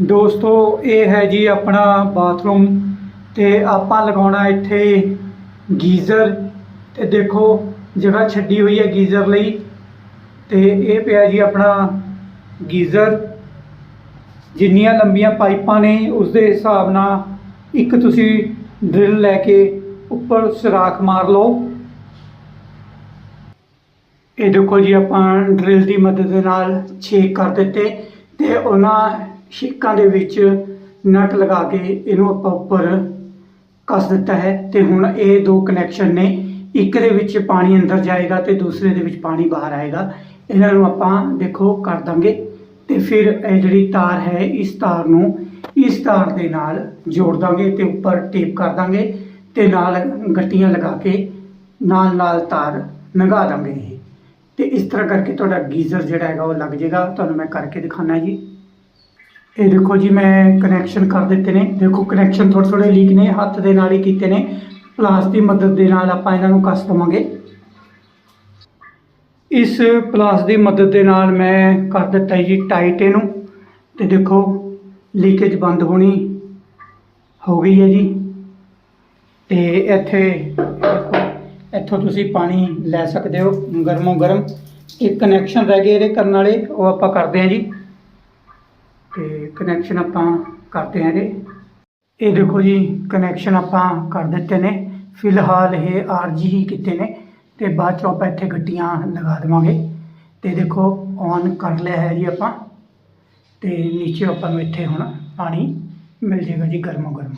ਦੋਸਤੋ, ਇਹ ਹੈ ਜੀ ਆਪਣਾ ਬਾਥਰੂਮ ਤੇ ਆਪਾਂ ਲਗਾਉਣਾ ਇੱਥੇ ਗੀਜ਼ਰ ਤੇ ਦੇਖੋ ਜਗ੍ਹਾ ਛੱਡੀ ਹੋਈ ਹੈ ਗੀਜ਼ਰ ਲਈ ਤੇ ਇਹ ਪਿਆ ਜੀ ਆਪਣਾ ਗੀਜ਼ਰ। ਜਿੰਨੀਆਂ ਲੰਬੀਆਂ ਪਾਈਪਾਂ ਨੇ ਉਸ ਦੇ ਹਿਸਾਬ ਨਾਲ ਇੱਕ ਤੁਸੀਂ ਡਰਿਲ ਲੈ ਕੇ ਉੱਪਰ ਸੁਰਾਖ ਮਾਰ ਲਓ। ਇਹ ਦੇਖੋ ਜੀ ਆਪਾਂ ਡਰਿਲ ਦੀ ਮਦਦ ਦੇ ਨਾਲ ਛੇਕ ਕਰ ਦਿੱਤੇ ਤੇ ਉਹਨਾਂ ਛੇਕਾਂ ਦੇ ਵਿੱਚ ਨਟ ਲਗਾ ਕੇ ਇਹਨੂੰ ਆਪਾਂ ਉੱਪਰ ਕੱਸ ਦਿੱਤਾ ਹੈ ਤੇ ਹੁਣ ਇਹ ਦੋ ਕਨੈਕਸ਼ਨ ਨੇ। ਇੱਕ ਦੇ ਵਿੱਚ ਪਾਣੀ ਅੰਦਰ ਜਾਏਗਾ ਤੇ ਦੂਸਰੇ ਦੇ ਵਿੱਚ ਪਾਣੀ ਬਾਹਰ ਆਏਗਾ। ਇਹਨਾਂ ਨੂੰ ਆਪਾਂ ਦੇਖੋ ਕਰ ਦਾਂਗੇ। ਤੇ ਫਿਰ ਇਹ ਜਿਹੜੀ ਤਾਰ ਹੈ, ਇਸ ਤਾਰ ਨੂੰ ਇਸ ਤਾਰ ਦੇ ਨਾਲ ਜੋੜ ਦਾਂਗੇ ਤੇ ਉੱਪਰ ਟੇਪ ਕਰ ਦਾਂਗੇ ਤੇ ਨਾਲ ਗੱਟੀਆਂ ਲਗਾ ਕੇ ਨਾਲ ਨਾਲ ਤਾਰ ਲੰਘਾ ਦਾਂਗੇ ਇਹ। ਤੇ ਇਸ ਤਰ੍ਹਾਂ ਕਰਕੇ ਤੁਹਾਡਾ ਗੀਜ਼ਰ ਜਿਹੜਾ ਹੈਗਾ ਉਹ ਲੱਗ ਜਾਏਗਾ। ਤੁਹਾਨੂੰ ਮੈਂ ਕਰਕੇ ਦਿਖਾਣਾ ਜੀ। ਇਹ ਦੇਖੋ ਜੀ, ਮੈਂ ਕਨੈਕਸ਼ਨ ਕਰ ਦਿੱਤੇ ਨੇ। ਦੇਖੋ ਕਨੈਕਸ਼ਨ ਥੋੜ੍ਹੇ ਥੋੜ੍ਹੇ ਲੀਕ ਨੇ, ਹੱਥ ਦੇ ਨਾਲ ਹੀ ਕੀਤੇ ਨੇ। ਪਲਾਸ ਦੀ ਮਦਦ ਦੇ ਨਾਲ ਆਪਾਂ ਇਹਨਾਂ ਨੂੰ ਕੱਸ ਦਵਾਂਗੇ। ਇਸ ਪਲਾਸ ਦੀ ਮਦਦ ਦੇ ਨਾਲ ਮੈਂ ਕਰ ਦਿੱਤਾ ਜੀ ਟਾਈਟ ਇਹਨੂੰ। ਤੇ ਦੇਖੋ ਲੀਕੇਜ ਬੰਦ ਹੋਣੀ ਹੋ ਗਈ ਹੈ ਜੀ। ਤੇ ਇੱਥੇ ਇੱਥੋਂ ਤੁਸੀਂ ਪਾਣੀ ਲੈ ਸਕਦੇ ਹੋ ਗਰਮੋ ਗਰਮ ਇੱਕ ਕਨੈਕਸ਼ਨ ਰਹਿ ਗਏ ਇਹਦੇ ਕਰਨ ਵਾਲੇ, ਉਹ ਆਪਾਂ ਕਰਦੇ ਹਾਂ ਜੀ। ਤੇ ਕਨੈਕਸ਼ਨ ਆਪਾਂ ਕਰਦੇ ਹਾਂ ਇਹਦੇ। ਇਹ ਦੇਖੋ ਜੀ ਕਨੈਕਸ਼ਨ ਆਪਾਂ ਕਰ ਦਿੱਤੇ ਨੇ। ਫਿਲਹਾਲ ਇਹ ਆਰਜੀ ਹੀ ਕੀਤੇ ਨੇ ਤੇ ਬਾਅਦ ਚੋਂ ਆਪਾਂ ਇੱਥੇ ਗੱਡੀਆਂ ਲਗਾ ਦੇਵਾਂਗੇ। ਤੇ ਦੇਖੋ ਔਨ ਕਰ ਲਿਆ ਹੈ ਜੀ ਆਪਾਂ। ਤੇ ਨੀਚੇ ਆਪਾਂ ਨੂੰ ਇੱਥੇ ਹੁਣ ਪਾਣੀ ਮਿਲ ਜਾਏਗਾ ਜੀ ਗਰਮੋ ਗਰਮ